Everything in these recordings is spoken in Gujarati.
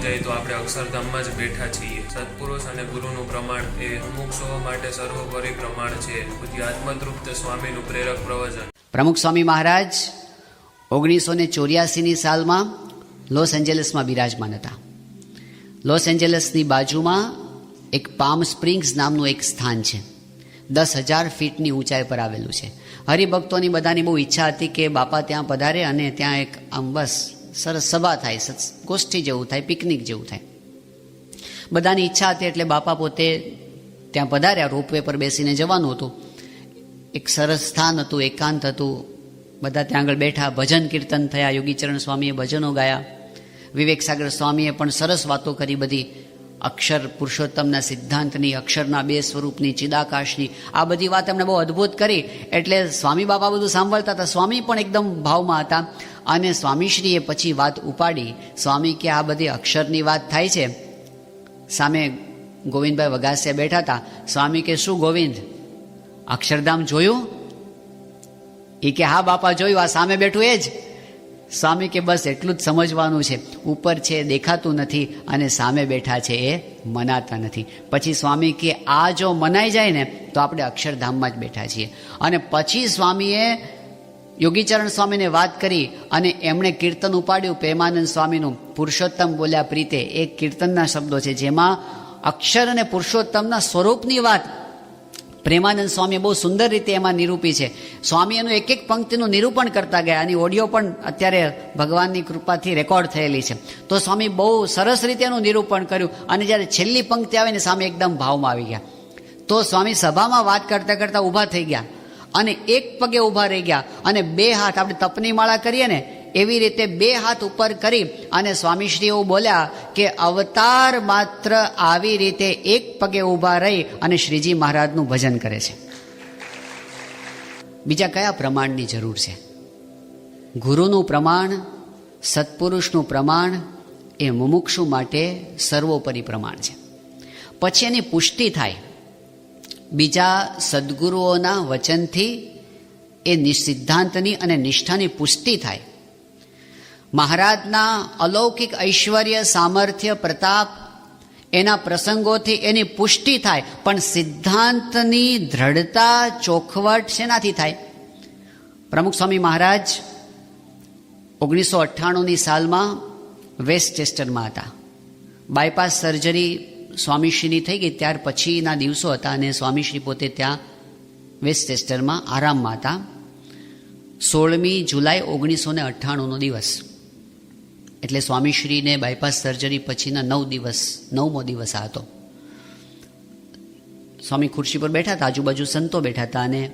જાય તો આપણે અક્ષરધામમાં જ બેઠા છીએ. સત્પુરુષ અને ગુરુનું પ્રમાણ એ મુમુક્ષુઓ માટે સર્વોપરી પ્રમાણ છે. આત્મતૃપ્ત સ્વામીનું પ્રેરક પ્રવચન. પ્રમુખ સ્વામી મહારાજ, ઓગણીસો ને ચોર્યાસીની સાલમાં લોસ એન્જલસમાં બિરાજમાન હતા. લોસ એન્જલસની બાજુમાં એક પામ સ્પ્રિંગ્સ નામનું એક સ્થાન છે. દસ હજાર ફીટની ઊંચાઈ પર આવેલું છે. હરિભક્તોની બધાની બહુ ઈચ્છા હતી કે બાપા ત્યાં પધારે અને ત્યાં એક આમ બસ સરસ સભા થાય સત્સ- ગોષ્ઠી જેવું થાય, પિકનિક જેવું થાય. બધાની ઈચ્છા હતી એટલે બાપા પોતે ત્યાં પધાર્યા, રોપવે પર બેસીને જવાનું હતું. એક સરસ સ્થાન હતું, એકાંત હતું. બધા ત્યાં આગળ બેઠા, ભજન કીર્તન થયા, યોગીચરણ સ્વામીએ ભજનો ગાયા. વિવેક સાગર સ્વામીએ પણ સરસ વાતો કરી બધી. અક્ષર પુરુષોત્તમના સિદ્ધાંતની, અક્ષરના બે સ્વરૂપની, ચિદાકાશની, આ બધી વાત એમણે બહુ અદ્ભુત કરી. એટલે સ્વામી બાપા બધું સાંભળતા હતા. સ્વામી પણ એકદમ ભાવમાં હતા. અને સ્વામીશ્રીએ પછી વાત ઉપાડી. સ્વામી કે આ બધી અક્ષરની વાત થાય છે. સામે ગોવિંદભાઈ વગાસિયા બેઠા હતા. સ્વામી કે, શું ગોવિંદ? અક્ષરધામ જોયું? એ કે, હા બાપા જોયું, આ સામે બેઠું એ જ. સ્વામી કે, બસ એટલું જ સમજવાનું છે. ઉપર છે દેખાતું નથી અને સામે બેઠા છે એ મનાતા નથી. પછી સ્વામી કે, આ જો મનાઈ જાય ને, તો આપણે અક્ષરધામમાં જ બેઠા છીએ. અને પછી સ્વામીએ યોગીચરણ સ્વામીને વાત કરી અને એમણે કીર્તન ઉપાડ્યું. પ્રેમાનંદ સ્વામીનું પુરુષોત્તમ બોલ્યા પ્રીતે એ કીર્તનના શબ્દો છે, જેમાં અક્ષર અને પુરુષોત્તમના સ્વરૂપની વાત પ્રેમાનંદ સ્વામી બહુ સુંદર રીતે એમાં નિરૂપી છે. સ્વામી એનું એક એક પંક્તિનું નિરૂપણ કરતા ગયા આની ઓડિયો પણ અત્યારે ભગવાનની કૃપાથી રેકોર્ડ થયેલી છે. તો સ્વામી બહુ સરસ રીતે એનું નિરૂપણ કર્યું અને જ્યારે છેલ્લી પંક્તિ આવે ને સામે એકદમ ભાવમાં આવી ગયા. તો સ્વામી સભામાં વાત કરતા કરતા ઊભા થઈ ગયા. અને એક પગે ઊભા રહી ગયા અને બે હાથ આપણે તપની માળા કરીએ ને, એવી રીતે બે હાથ ઉપર કરી અને સ્વામીશ્રી એવું બોલ્યા કે અવતાર માત્ર આવી રીતે એક પગે ઊભા રહી અને શ્રીજી મહારાજનું ભજન કરે છે. બીજા કયા પ્રમાણની જરૂર છે? ગુરુનું પ્રમાણ, સત્પુરુષનું પ્રમાણ એ મુમુક્ષુ માટે સર્વોપરી પ્રમાણ છે. પછી એની પુષ્ટિ થાય. બીજા સદગુરુઓના વચનથી એ નિસિદ્ધાંતની અને નિષ્ઠાની પુષ્ટિ થાય. મહારાજના અલૌકિક ઐશ્વર્ય, સામર્થ્ય, પ્રતાપ એના પ્રસંગોથી એની પુષ્ટિ થાય, પણ સિદ્ધાંતની દ્રઢતા ચોખવટ શેનાથી થાય? પ્રમુખ સ્વામી મહારાજ ઓગણીસો અઠ્ઠાણુંની સાલમાં વેસ્ટચેસ્ટરમાં હતા. બાયપાસ સર્જરી સ્વામીશ્રીની થઈ ગઈ. ત્યાર પછીના દિવસો હતા અને સ્વામીશ્રી પોતે ત્યાં વેસ્ટેસ્ટરમાં આરામમાં હતા. સોળમી જુલાઈ ઓગણીસો ને અઠ્ઠાણુંનો દિવસ. એટલે સ્વામીશ્રીને બાયપાસ સર્જરી પછીના નવ દિવસ, નવમો દિવસ આ હતો. સ્વામી ખુરશી પર બેઠા હતા, આજુબાજુ સંતો બેઠા હતા અને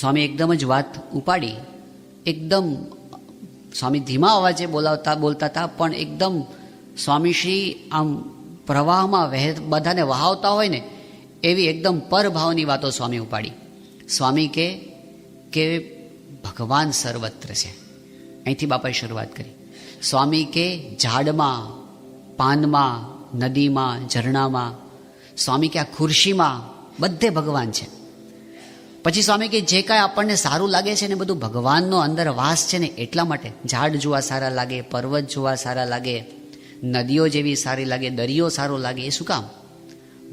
સ્વામી એકદમ જ વાત ઉપાડી. એકદમ સ્વામી ધીમા અવાજે બોલાવતા, બોલતા હતા, પણ એકદમ સ્વામીશ્રી આમ પ્રવાહમાં વહે બધાને વહાવતા હોય ને, એવી એકદમ પરભાવની વાતો સ્વામી ઉપાડી. સ્વામી કે કે ભગવાન સર્વત્ર છે. અહીંથી બાપાએ શરૂઆત કરી. સ્વામી કે, ઝાડમાં, પાનમાં, નદીમાં, ઝરણામાં, સ્વામી કે આ ખુરશીમાં બધે ભગવાન છે. પછી સ્વામી કે જે કાંઈ આપણને સારું લાગે છે ને બધું ભગવાનનો અંદર વાસ છે ને એટલા માટે ઝાડ જોવા સારા લાગે, પર્વત જોવા સારા લાગે નદીઓ જેવી સારી લાગે, દરિયો સારો લાગે, એ શું કામ?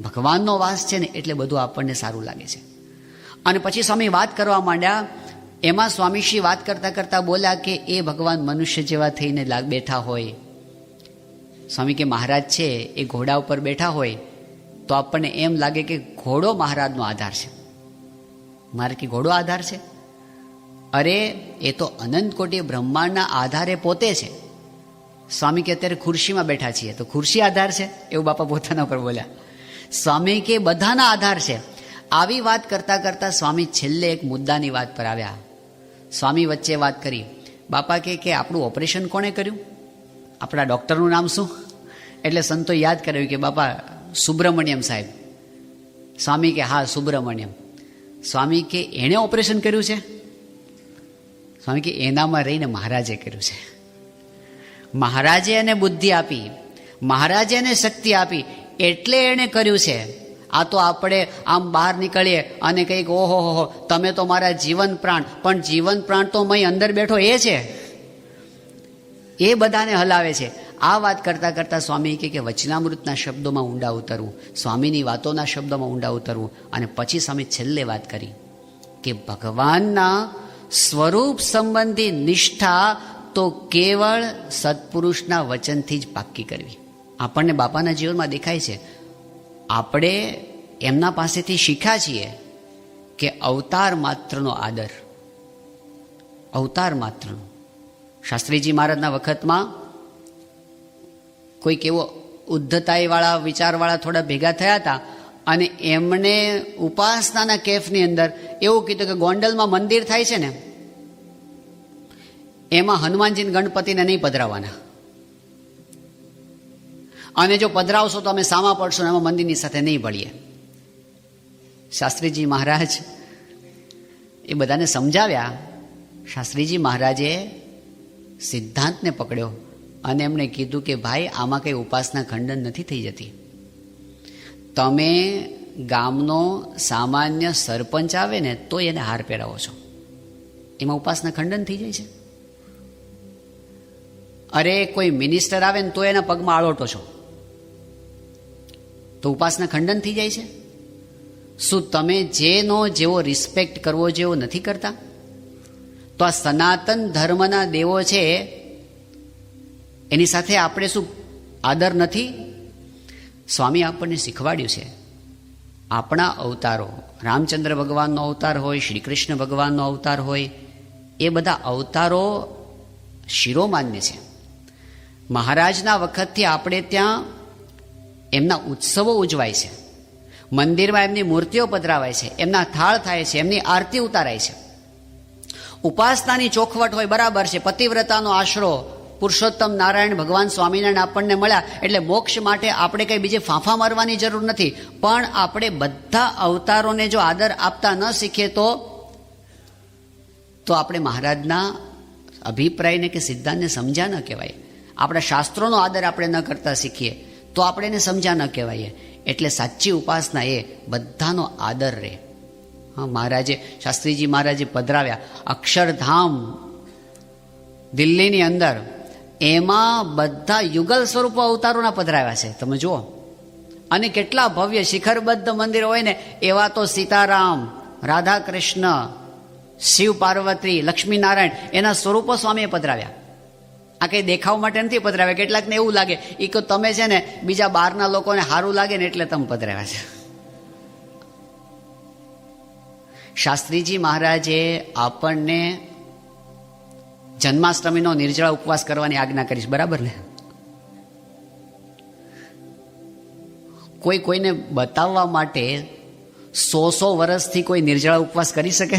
ભગવાનનો વાસ છે ને એટલે બધું આપણને સારું લાગે છે. અને પછી સ્વામી વાત કરવા માંડ્યા, એમાં સ્વામીશ્રી વાત કરતા કરતા બોલ્યા કે એ ભગવાન મનુષ્ય જેવા થઈને લાગ, બેઠા હોય. સ્વામી કે મહારાજ છે, એ ઘોડા ઉપર બેઠા હોય, તો આપણને એમ લાગે કે ઘોડો મહારાજનો આધાર છે. મારે કે ઘોડો આધાર છે? અરે, એ તો અનંત કોટી બ્રહ્માંડના આધારે પોતે છે. સ્વામી કે અત્યારે ખુરશીમાં બેઠા છીએ. તો ખુરશી આધાર છે? એવું બાપા પોતાના પર બોલ્યા. સ્વામી કે બધાના આધાર છે. આવી વાત કરતા કરતા સ્વામી છેલ્લે એક મુદ્દાની વાત પર આવ્યા. સ્વામી વચ્ચે વાત કરી. બાપા કે કે આપણું ઓપરેશન કોણે કર્યું? આપણા ડૉક્ટરનું નામ શું? એટલે સંતો યાદ કરાવ્યું કે બાપા, સુબ્રમણ્યમ સાહેબ. સ્વામી કે, હા, સુબ્રમણ્યમ. સ્વામી કે, એણે ઓપરેશન કર્યું છે? સ્વામી કે, એનામાં રહીને મહારાજે કર્યું છે. મહારાજે એને બુદ્ધિ આપી. મહારાજે એને શક્તિ આપી. એટલે એણે કર્યું છે. આ તો આપણે આમ બહાર નીકળીએ અને કંઈક, ઓહો, હો તમે તો મારા જીવન પ્રાણ. પણ જીવન પ્રાણ તો મય અંદર બેઠો એ છે. એ બધાને હલાવે છે. આ વાત કરતાં કરતાં સ્વામી કહે કે વચનામૃતના શબ્દોમાં ઊંડા ઉતરવું, સ્વામીની વાતોના શબ્દોમાં ઊંડા ઉતરવું અને પછી સ્વામી છેલ્લે વાત કરી કે ભગવાનના સ્વરૂપ સંબંધી નિષ્ઠા તો કેવળ સત્પુરુષના વચનથી જ પાક્કી કરવી. આપણને બાપાના જીવનમાં દેખાય છે. આપણે એમના પાસેથી શીખ્યા છીએ કે અવતાર માત્રનો આદર. અવતાર માત્રનો. શાસ્ત્રીજી મહારાજના વખતમાં કોઈક એવો ઉદ્ધતાઈવાળા, વિચારવાળા થોડા ભેગા થયા હતા અને એમણે ઉપાસનાના કેફની અંદર એવું કીધું કે ગોંડલમાં મંદિર થાય છે ને એમાં હનુમાનજી ગણપતિને નહીં પધરાવવાના અને જો પધરાવશો તો અમે સામા પડશો એમાં મંદિરની સાથે નહીં ભળીએ શાસ્ત્રીજી મહારાજ એ બધાને સમજાવ્યા. શાસ્ત્રીજી મહારાજે સિદ્ધાંતને પકડ્યો અને એમણે કીધું કે ભાઈ, આમાં કંઈ ઉપાસના ખંડન નથી થઈ જતી. તમે ગામનો સામાન્ય સરપંચ આવે ને, તો એને હાર પહેરાવો છો. એમાં ઉપાસના ખંડન થઈ જાય છે. અરે, કોઈ મિનિસ્ટર આવે ને તો એના પગમાં આળોટો છો. તો ઉપાસના ખંડન થઈ જાય છે? શું તમે જેનો જેવો રિસ્પેક્ટ કરવો જેવો નથી કરતા? તો આ સનાતન ધર્મના દેવો છે, એની સાથે આપણે શું આદર નથી? સ્વામી આપણને શીખવાડ્યું છે. આપણા અવતારો, રામચંદ્ર ભગવાનનો અવતાર હોય શ્રી કૃષ્ણ ભગવાનનો અવતાર હોય, એ બધા અવતારો શિરોમાન્ય છે. મહારાજના વખતથી આપણે ત્યાં એમના ઉત્સવો ઉજવાય છે. મંદિરમાં એમની મૂર્તિઓ પધરાવાય છે. એમના થાળ થાય છે. એમની આરતી ઉતારાય છે. ઉપાસનાની ચોખવટ હોય બરાબર છે. પતિવ્રતાનો આશરો પુરુષોત્તમ નારાયણ ભગવાન સ્વામિનારાયણ આપણને મળ્યા એટલે મોક્ષ માટે આપણે કંઈ બીજે ફાંફા મારવાની જરૂર નથી. પણ આપણે બધા અવતારોને જો આદર આપતા ન શીખીએ તો તો આપણે મહારાજના અભિપ્રાયને કે સિદ્ધાંતને સમજ્યા ન કહેવાય. આપણા શાસ્ત્રોનો આદર આપણે ન કરતા શીખીએ, તો આપણે એને સમજ્યા ન કહેવાય એટલે સાચી ઉપાસના એ બધાનો આદર રહે. હા, મહારાજે, શાસ્ત્રીજી મહારાજે પધરાવ્યા. અક્ષરધામ દિલ્હીની અંદર એમાં બધા યુગલ સ્વરૂપો અવતારોના પધરાવ્યા છે. તમે જુઓ. અને કેટલા ભવ્ય શિખરબદ્ધ મંદિર હોય ને, એવા તો સીતારામ રાધા કૃષ્ણ શિવ પાર્વતી, લક્ષ્મીનારાયણ, એના સ્વરૂપો સ્વામીએ પધરાવ્યા. આ કંઈ દેખાવ માટે નથી પધરાવ્યા. કેટલાકને એવું લાગે એ કે તમે છે ને બીજા બહારના લોકોને સારું લાગે ને એટલે તમે પધરાવ્યા છે. શાસ્ત્રીજી મહારાજે આપણને જન્માષ્ટમીનો નિર્જળા ઉપવાસ કરવાની આજ્ઞા કરીશ બરાબર ને? કોઈ કોઈને બતાવવા માટે સો સો વર્ષથી કોઈ નિર્જળા ઉપવાસ કરી શકે?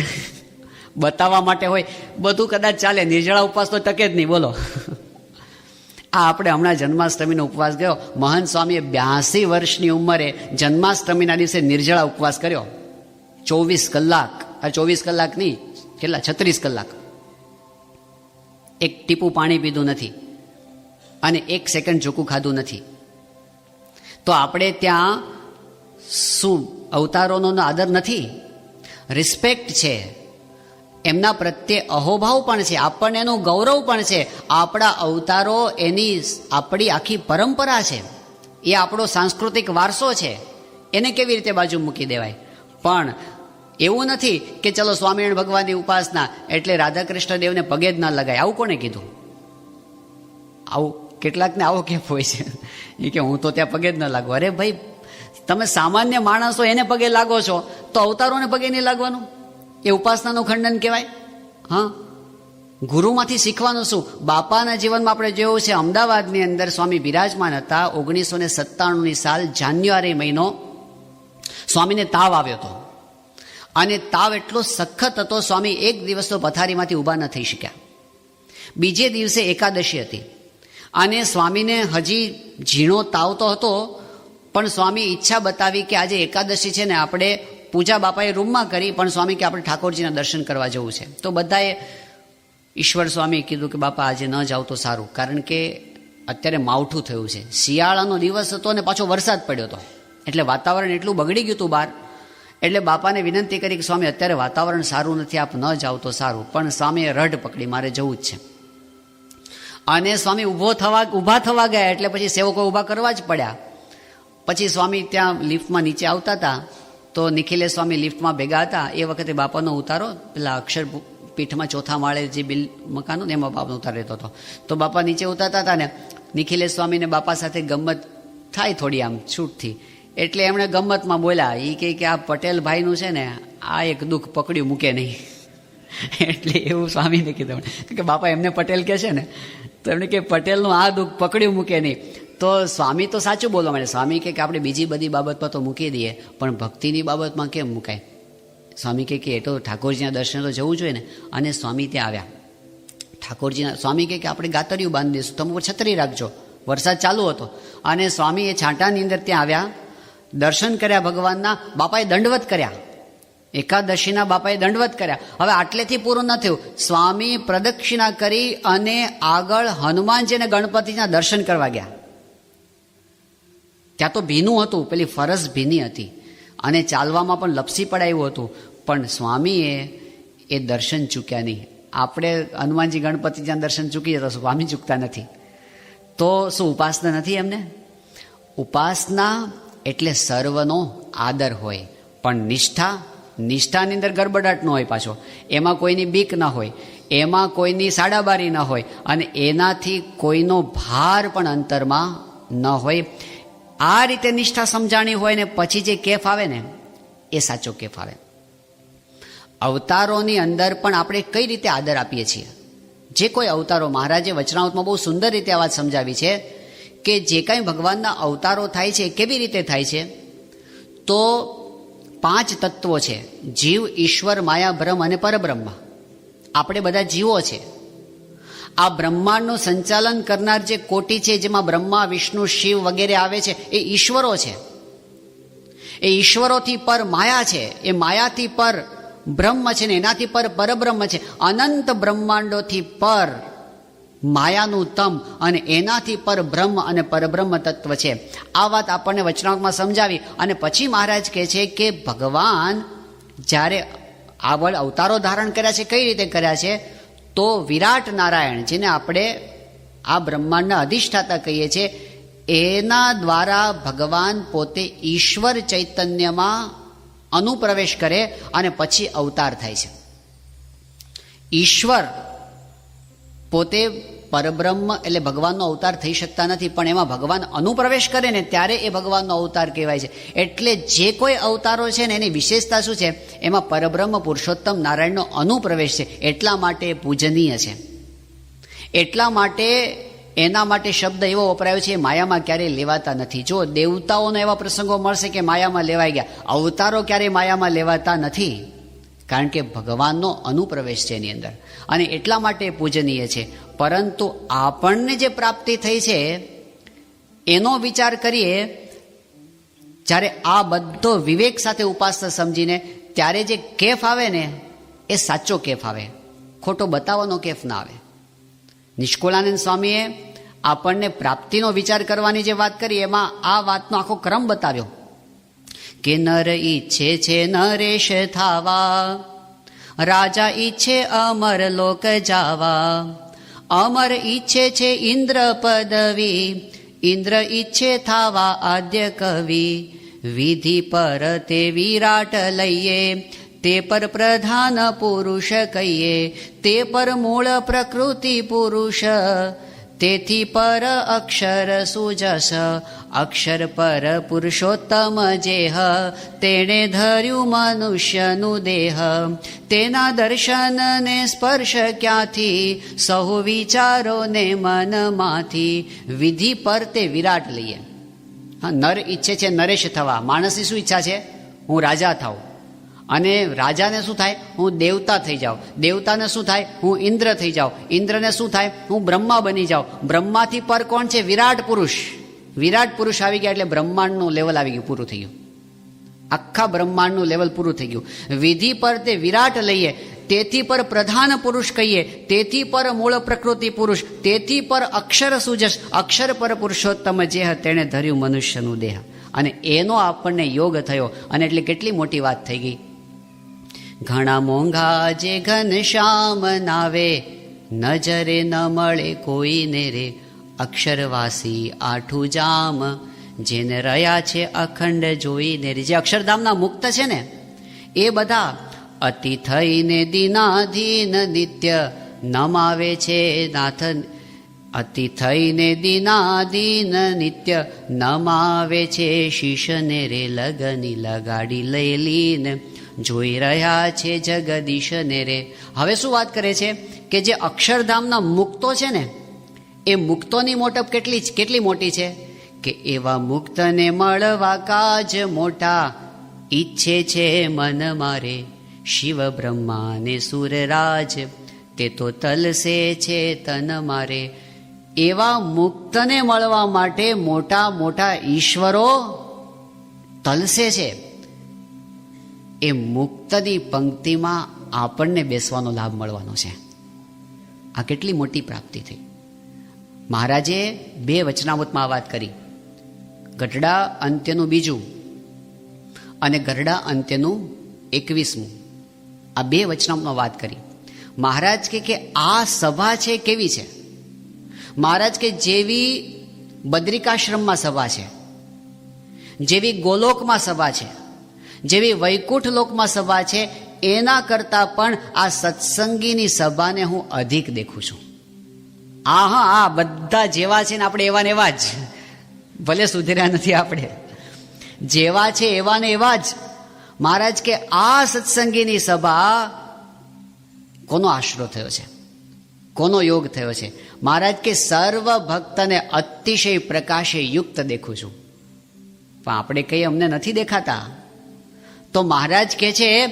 બતાવવા માટે હોય, બધું કદાચ ચાલે. નિર્જળા ઉપવાસ તો ટકે જ નહીં. બોલો. આ આપણે હમણાં જન્માષ્ટમીનો ઉપવાસ ગયો. મહંત સ્વામીએ બ્યાસી વર્ષની ઉંમરે જન્માષ્ટમીના દિવસે નિર્જળા ઉપવાસ કર્યો. ચોવીસ કલાક. આ ચોવીસ કલાક નહીં, કેટલા? છત્રીસ કલાક. એક ટીપું પાણી પીધું નથી અને એક સેકન્ડ ઝૂકું ખાધું નથી. તો આપણે ત્યાં શું, અવતારોનો આદર નથી? રિસ્પેક્ટ છે. એમના પ્રત્યે અહોભાવ પણ છે, આપણને એનું ગૌરવ પણ છે. આપણા અવતારો એની આપણી આખી પરંપરા છે. એ આપણો સાંસ્કૃતિક વારસો છે. એને કેવી રીતે બાજુ મૂકી દેવાય? પણ એવું નથી કે ચલો સ્વામિનારાયણ ભગવાનની ઉપાસના એટલે રાધાકૃષ્ણ દેવને પગે જ ના લગાય. આવું કોને કીધું? આવું કેટલાકને આવો કેફ હોય છે. એ કે હું તો ત્યાં પગે જ ન લાગુ. અરે ભાઈ, તમે સામાન્ય માણસો એને પગે લાગો છો, તો અવતારોને પગે નહીં લાગવાનું? એ ઉપાસનાનું ખંડન કહેવાય? હા. ગુરુમાંથી શીખવાનું શું? બાપાના જીવનમાં આપણે જોયું છે, અમદાવાદની અંદર સ્વામી બિરાજમાન હતા, ઓગણીસો ને સત્તાણુંની સાલ જાન્યુઆરી મહિનો સ્વામીને તાવ આવ્યો હતો. અને તાવ એટલો સખત હતો, સ્વામી એક દિવસ તો પથારીમાંથી ઊભા ન થઈ શક્યા. બીજે દિવસે એકાદશી હતી. અને સ્વામીને હજી ઝીણો તાવ તો હતો, પણ સ્વામી ઈચ્છા બતાવી કે આજે એકાદશી છે ને આપણે પૂજા બાપાએ રૂમમાં કરી, પણ સ્વામી કે આપણે ઠાકોરજીના દર્શન કરવા જવું છે. તો બધાએ ઈશ્વર સ્વામીએ કીધું કે બાપા, આજે ન જાઓ તો સારું. કારણ કે અત્યારે માવઠું થયું છે. શિયાળાનો દિવસ હતો અને પાછો વરસાદ પડ્યો હતો. એટલે વાતાવરણ એટલું બગડી ગયું હતું બહાર. એટલે બાપાને વિનંતી કરી કે, સ્વામી, અત્યારે વાતાવરણ સારું નથી, આપ ન જાઓ તો સારું. પણ સ્વામીએ રઢ પકડી, મારે જવું જ છે. અને સ્વામી ઊભો થવા, ઊભા થવા ગયા. એટલે પછી સેવકો ઊભા કરવા જ પડ્યા. પછી સ્વામી ત્યાં લિફ્ટમાં નીચે આવતા હતા. તો નિખિલે સ્વામી લિફ્ટમાં ભેગા હતા. એ વખતે બાપાનો ઉતારો, પેલા અક્ષર પીઠમાં ચોથા માળે જે બિલ મકાનો ને એમાં બાપાનો ઉતાર રહેતો હતો. તો બાપા નીચે ઉતારતા હતા ને નિખિલે સ્વામીને બાપા સાથે ગમત થાય થોડી આમ છૂટથી. એટલે એમણે ગમતમાં બોલ્યા એ કહે કે આ પટેલ ભાઈનું છે ને, આ એક દુઃખ પકડ્યું મૂકે નહીં. એટલે એવું સ્વામીને કીધું કે બાપા એમને પટેલ કહે છે ને? તો એમણે કે પટેલનું આ દુઃખ પકડ્યું મૂકે નહીં. તો સ્વામી તો સાચું બોલવા માંડે. સ્વામી કે આપણે બીજી બધી બાબતમાં તો મૂકી દઈએ, પણ ભક્તિની બાબતમાં કેમ મુકાય? સ્વામી કે એ તો ઠાકોરજીના દર્શન તો જવું જોઈએ ને. અને સ્વામી ત્યાં આવ્યા. ઠાકોરજીના, સ્વામી કે આપણે ગાતરિયું બાંધી દઈશું. તમે છત્રી રાખજો. વરસાદ ચાલુ હતો. અને સ્વામી એ છાંટાની અંદર ત્યાં આવ્યા. દર્શન કર્યા ભગવાનના, બાપાએ દંડવત કર્યા. એકાદશીના બાપાએ દંડવત કર્યા. હવે આટલેથી પૂરું ન થયું. સ્વામી પ્રદક્ષિણા કરી અને આગળ હનુમાનજી અને ગણપતિના દર્શન કરવા ગયા. ત્યાં તો ભીનું હતું, પેલી ફરસ ભીની હતી. અને ચાલવામાં પણ લપસી પડાયું હતું. પણ સ્વામીએ એ દર્શન ચૂક્યા નહીં. આપણે હનુમાનજી ગણપતિ જ્યાં દર્શન ચૂકી જતા સ્વામી ચૂકતા નથી. તો શું ઉપાસના નથી એમને? ઉપાસના એટલે સર્વનો આદર હોય. પણ નિષ્ઠા, નિષ્ઠાની અંદર ગરબડાટ ન હોય પાછો. એમાં કોઈની બીક ન હોય. એમાં કોઈની સાડાબારી ન હોય. અને એનાથી કોઈનો ભાર પણ અંતરમાં ન હોય. આ રીતે નિષ્ઠા સમજાણી હોય ને પછી જે કેફ આવે ને, એ સાચો કેફ આવે. અવતારોની અંદર પણ આપણે કઈ રીતે આદર આપીએ છીએ? જે કોઈ અવતારો, મહારાજે વચનાવતમાં બહુ સુંદર રીતે આ વાત સમજાવી છે કે જે કાંઈ ભગવાનના અવતારો થાય છે કેવી રીતે થાય છે? તો પાંચ તત્વો છે. જીવ, ઈશ્વર, માયા, બ્રહ્મ અને પરબ્રહ્મ. આપણે બધા જીવો છે. આ બ્રહ્માંડનું સંચાલન કરનાર જે કોટી છે, જેમાં બ્રહ્મા, વિષ્ણુ, શિવ વગેરે આવે છે, એ ઈશ્વરો છે. એ ઈશ્વરોથી પર માયા છે. એ માયાથી પર બ્રહ્મ છે ને એનાથી પર પરબ્રહ્મ છે. અનંત બ્રહ્માંડોથી પર માયાનું તમ અને એનાથી પર બ્રહ્મ અને પરબ્રહ્મ તત્વ છે. આ વાત આપણને વચનાંકમાં સમજાવી અને પછી મહારાજ કહે છે કે ભગવાન જ્યારે આવડ અવતારો ધારણ કર્યા છે, કઈ રીતે કર્યા છે? તો વિરાટ નારાયણ જેને આપણે આ બ્રહ્માંડના અધિષ્ઠાતા કહીએ છીએ. એના દ્વારા ભગવાન પોતે ઈશ્વર ચૈતન્યમાં અનુપ્રવેશ કરે અને પછી અવતાર થાય છે. ઈશ્વર પોતે પરબ્રહ્મ એટલે ભગવાનનો અવતાર થઈ શકતા નથી, પણ એમાં ભગવાન અનુપ્રવેશ કરે ને ત્યારે એ ભગવાનનો અવતાર કહેવાય છે. એટલે જે કોઈ અવતારો છે ને એની વિશેષતા શું છે? એમાં પરબ્રહ્મ પુરુષોત્તમ નારાયણનો અનુપ્રવેશ છે. એટલા માટે પૂજનીય છે. એટલા માટે એના માટે શબ્દ એવો વપરાયો છે, માયામાં ક્યારેય લેવાતા નથી. જો દેવતાઓના એવા પ્રસંગો મળશે કે માયામાં લેવાઈ ગયા, અવતારો ક્યારેય માયામાં લેવાતા નથી. કારણ કે ભગવાનનો અનુપ્રવેશ છે એની અંદર. અને એટલા માટે પૂજનીય છે. પરંતુ આપણને જે પ્રાપ્તિ થઈ છે, એનો વિચાર કરીએ, જ્યારે આ બધો વિવેક સાથે ઉપાસના સમજીને, ત્યારે જે કેફ આવે ને, એ સાચો કેફ આવે. ખોટો બતાવવાનો કેફ ના આવે. નિષ્કુળાનંદ સ્વામીએ આપણને પ્રાપ્તિનો વિચાર કરવાની જે વાત કરી, એમાં આ વાતનો આખો ક્રમ બતાવ્યો. કે નર ઈચ્છે છે નરેશ થાવા, રાજા ઈચ્છે અમર લોક જાવા. અમર ઈચ્છે છે ઇન્દ્ર પદવી, ઇન્દ્ર ઈચ્છે થાવા આદ્ય કવિ. વિધિ પર તે વિરાટ લઈએ, તે પર પ્રધાન પુરુષ કહીએ, તે પર મૂળ પ્રકૃતિ પુરુષ. તેથી પર અક્ષર સુજસ, અક્ષર પર પુરુષોત્તમ જેહ, તેણે ધર્યું મનુષ્યનું દેહ. તેના દર્શનને સ્પર્શ ક્યાંથી? સહુ વિચારોને મનમાંથી. વિધિ પર તે વિરાટ લઈએ. હા, નર ઈચ્છે છે નરેશ થવા. માણસની શું ઈચ્છા છે? હું રાજા થાઉં. અને રાજાને શું થાય? હું દેવતા થઈ જાઉં. દેવતાને શું થાય? હું ઇન્દ્ર થઈ જાઉં. ઇન્દ્રને શું થાય? હું બ્રહ્મા બની જાઉં. બ્રહ્માથી પર કોણ છે? વિરાટ પુરુષ. વિરાટ પુરુષ આવી ગયા એટલે બ્રહ્માંડનું લેવલ આવી ગયું, પૂરું થઈ ગયું. આખા બ્રહ્માંડનું લેવલ પૂરું થઈ ગયું. વિધિ પર તે વિરાટ લઈએ, તેથી પર પ્રધાન પુરુષ કહીએ, તેથી પર મૂળ પ્રકૃતિ પુરુષ, તેથી પર અક્ષર સુજસ, અક્ષર પર પુરુષોત્તમ જે તેણે ધર્યું મનુષ્યનું દેહ. અને એનો આપણને યોગ થયો. અને એટલે કેટલી મોટી વાત થઈ ગઈ. ઘણા મોંઘા જે ઘનશ્યામ નાવે. નજરે ન મળે કોઈને રે. અક્ષરવાસી આઠું જામ. જેને રહ્યા છે અખંડ જોઈને રે. જે અક્ષરધામના મુક્ત છે ને, એ બધા અતિ થઈને દિનાધીન નિત્ય નમાવે છે નાથ. અતિ થઈને દીનાદીન નિત્ય નમાવે છે શીશને રે લગની લગાડી લઈ લીને. જોઈ રહ્યા છે જગદીશને રે હવે શું વાત કરે છે? કે જે અક્ષરધામના મુક્તો છે ને, એ મુક્તોની મોટપ કેટલી કેટલી મોટી છે? કે એવા મુક્તને મળવા કાજ મોટા ઈચ્છે છે મન મારે. શિવ બ્રહ્મા ને સુરરાજ, તે તો તલસે છે તન મારે. એવા મુક્તને મળવા માટે મોટા મોટા ઈશ્વરો તલસે છે. એ મુક્તની પંક્તિમાં આપણને બેસવાનો લાભ મળવાનો છે. આ કેટલી મોટી પ્રાપ્તિ થઈ. મહારાજે બે વચનામૃતમાં વાત કરી. ગઢડા અંત્યનું બીજું અને ગરડા અંત્યનું એકવીસમું. આ બે વચનામૃતમાં વાત કરી. મહારાજ કે કે આ સભા છે કેવી છે? મહારાજ કે જેવી બદ્રિકાશ્રમમાં સભા છે, જેવી ગોલોકમાં સભા છે જેવી વૈકુંઠ લોકમાં સભા છે, એના કરતાં પણ આ સત્સંગીની સભાને હું અધિક દેખું છું. આ હા આ બધા જેવા છે ને આપણે એવા ને એવા જ. ભલે સુધર્યા નથી આપણે. જેવા છે એવા ને એવા જ. મહારાજ કે આ સત્સંગીની સભા કોનો આશરો થયો છે? કોનો યોગ થયો છે? મહારાજ કે સર્વ ભક્તને અતિશય પ્રકાશે યુક્ત દેખું છું. પણ આપણે કઈ અમને નથી દેખાતા. તો મહારાજ કહે છે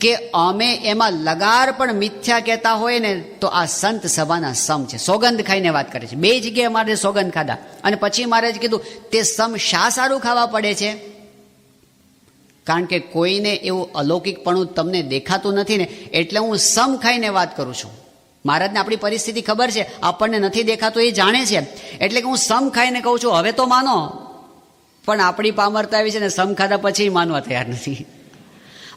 કે અમે એમાં લગાર પણ મિથ્યા કહેતા હોય ને, તો આ સંત સભાના સમ છે. સોગંધ ખાઈને વાત કરે છે. બે જગ્યાએ મારે સોગંધ ખાધા. અને પછી મહારાજ કીધું, તે સમ શા સારું ખાવા પડે છે? કારણ કે કોઈને એવું અલૌકિકપણું તમને દેખાતું નથી ને, એટલે હું સમ ખાઈને વાત કરું છું. મહારાજને આપણી પરિસ્થિતિ ખબર છે. આપણને નથી દેખાતું એ જાણે છે. એટલે કે હું સમ ખાઈને કહું છું, હવે તો માનો. પણ આપણી પામરતા આવી છે ને, સમ ખાધા પછી માનવા તૈયાર નથી.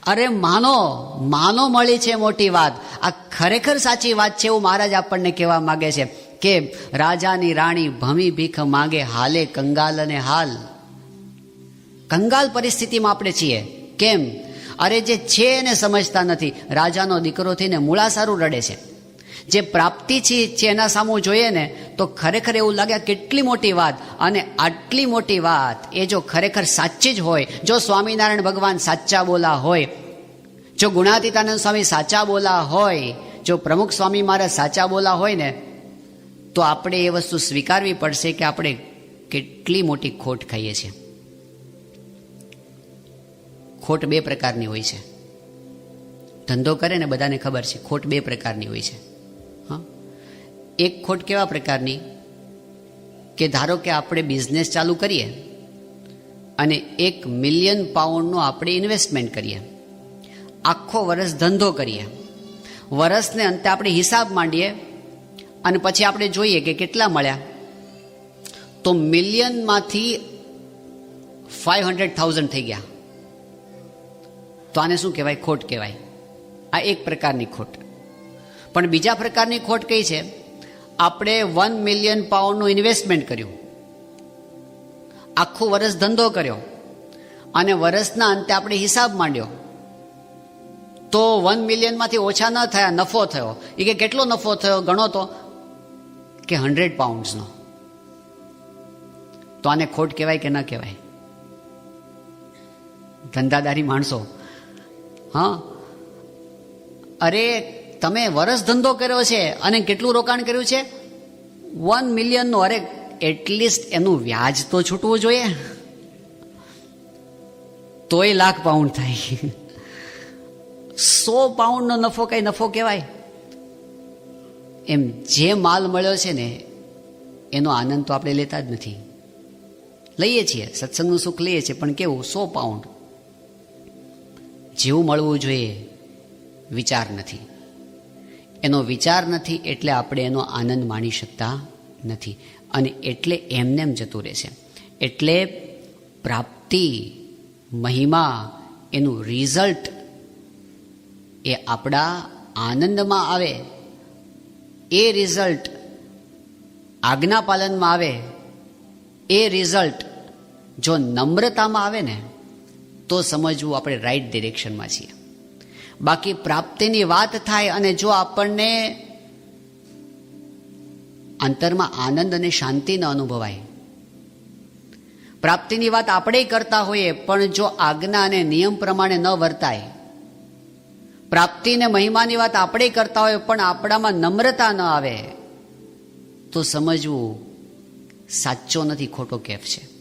અરે માનો માનો મળી છે મોટી વાત. આ ખરેખર સાચી વાત છે એવું મહારાજ આપણને કહેવા માગે છે કે રાજાની રાણી ભમી ભીખ માગે, હાલે કંગાલ અને હાલ. કંગાલ પરિસ્થિતિમાં આપણે છીએ. કેમ? અરે જે છે એને સમજતા નથી. રાજાનો દીકરો થઈને મૂળા સારું રડે છે. જે પ્રાપ્તિ છે એના સામું જોઈએ ને, તો ખરેખર એવું લાગે કેટલી મોટી વાત. અને આટલી મોટી વાત એ જો ખરેખર સાચી જ હોય, જો સ્વામિનારાયણ ભગવાન સાચા બોલા હોય, જો ગુણાતીતાનંદ સ્વામી સાચા બોલા હોય, જો પ્રમુખ સ્વામી મારા સાચા બોલા હોય ને, તો આપણે એ વસ્તુ સ્વીકારવી પડશે કે આપણે કેટલી મોટી ખોટ ખાઈએ છીએ. ખોટ બે પ્રકારની હોય છે. ધંધો કરે ને બધાને ખબર છે, ખોટ બે પ્રકારની હોય છે. એક ખોટ કેવા પ્રકારની? કે ધારો કે આપણે બિઝનેસ ચાલુ કરીએ અને એક મિલિયન પાઉન્ડનો આપણે ઇન્વેસ્ટમેન્ટ કરીએ. આખો વર્ષ ધંધો કરીએ. વરસને અંતે આપણે હિસાબ માંડીએ અને પછી આપણે જોઈએ કે કેટલા મળ્યા. તો મિલિયનમાંથી ફાઈવ હંડ્રેડ થાઉઝન્ડ થઈ ગયા. તો આને શું કહેવાય? ખોટ કહેવાય. આ એક પ્રકારની ખોટ. પણ બીજા પ્રકારની ખોટ કઈ છે? આપણે વન મિલિયન પાઉન્ડનું ઇન્વેસ્ટમેન્ટ કર્યું. આખું વર્ષ ધંધો કર્યો. અને વર્ષના અંતે આપણે હિસાબ માંડ્યો. તો વન મિલિયનમાંથી ઓછા ન થયા, નફો થયો. એ કે કેટલો નફો થયો? ગણો તો. કે હંડ્રેડ પાઉન્ડ્સનો તો આને ખોટ કહેવાય કે ન કહેવાય? ધંધાદારી માણસો. હા? અરે તમે વરસ ધંધો કર્યો છે અને કેટલું રોકાણ કર્યું છે? વન મિલિયનનું અરે એટલીસ્ટ એનું વ્યાજ તો છૂટવું જોઈએ. તોય લાખ પાઉન્ડ થાય. સો પાઉન્ડનો નફો કઈ નફો કહેવાય? એમ જે માલ મળ્યો છે ને, એનો આનંદ તો આપણે લેતા જ નથી. લઈએ છીએ, સત્સંગનું સુખ લઈએ છીએ, પણ કેવું, સો પાઉન્ડ જેવું મળવું જોઈએ, વિચાર નથી. એનો વિચાર નથી એટલે આપણે એનો આનંદ માણી શકતા નથી. અને એટલે એમનેમ જતું રહેશે એટલે પ્રાપ્તિ, મહિમા, એનું રિઝલ્ટ એ આપણા આનંદમાં આવે. એ રિઝલ્ટ આજ્ઞા પાલનમાં આવે. એ રિઝલ્ટ જો નમ્રતામાં આવે ને, તો સમજવું આપણે રાઈટ ડિરેક્શનમાં છીએ. બાકી પ્રાપ્તિની વાત થાય અને જો આપણને અંતરમાં આનંદ અને શાંતિ ન અનુભવાય. પ્રાપ્તિની વાત આપણે કરતા હોઈએ, પણ જો આજ્ઞા અને નિયમ પ્રમાણે ન વર્તાય. પ્રાપ્તિ અને મહિમાની વાત આપણે કરતા હોઈએ, પણ આપણામાં નમ્રતા ન આવે, તો સમજવું સાચો નથી, ખોટો કેફ છે.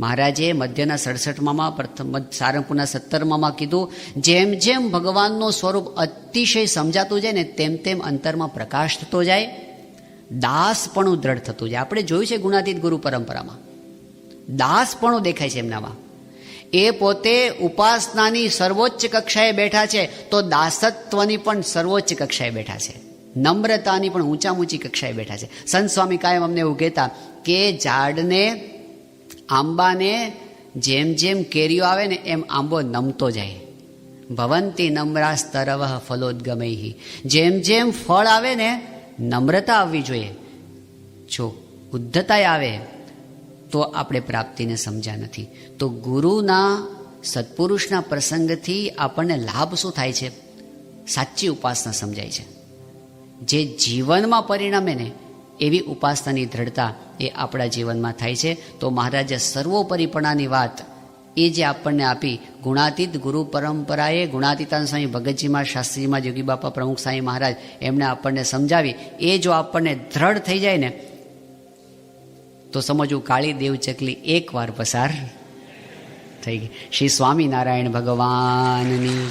મહારાજે મધ્યના સડસઠમાં પ્રથમ સારંગપુરના સત્તરમાં કીધું, જેમ જેમ ભગવાનનું સ્વરૂપ અતિશય સમજાતું જાય ને તેમ તેમ અંતરમાં પ્રકાશ થતો જાય, દાસપણું દ્રઢ થતું જાય. આપણે જોયું છે ગુણાતીત ગુરુ પરંપરામાં. દાસપણું દેખાય છે એમનામાં. એ પોતે ઉપાસનાની સર્વોચ્ચ કક્ષાએ બેઠા છે, તો દાસત્વની પણ સર્વોચ્ચ કક્ષાએ બેઠા છે. નમ્રતાની પણ ઊંચા ઊંચી કક્ષાએ બેઠા છે. સંત સ્વામી કાયમ અમને એવું કહેતા કે ઝાડને આંબાને જેમ જેમ કેરીઓ આવે ને એમ આંબો નમતો જાય. ભવંતી નમ્રા સ્તરવ ફલોદગમે જેમ જેમ ફળ આવે ને નમ્રતા આવવી જોઈએ. જો ઉદ્ધતા આવે, તો આપણે પ્રાપ્તિને સમજ્યા નથી. તો ગુરુના સત્પુરુષના પ્રસંગથી આપણને લાભ શું થાય છે? સાચી ઉપાસના સમજાય છે. જે જીવનમાં પરિણમે ને એવી ઉપાસનાની દ્રઢતા એ આપણા જીવનમાં થાય છે. તો મહારાજે, સર્વોપરીપણાની વાત એ જે આપણને આપી, ગુણાતીત ગુરુ પરંપરાએ ગુણાતીતાન સ્વામી ભગતજીમાં શાસ્ત્રીમાં જોગી બાપા પ્રમુખ સ્વામી મહારાજ એમણે આપણને સમજાવી, એ જો આપણને દ્રઢ થઈ જાય ને, તો સમજવું કાળી દેવ ચકલી એકવાર પસાર થઈ ગઈ. શ્રી સ્વામિનારાયણ ભગવાનની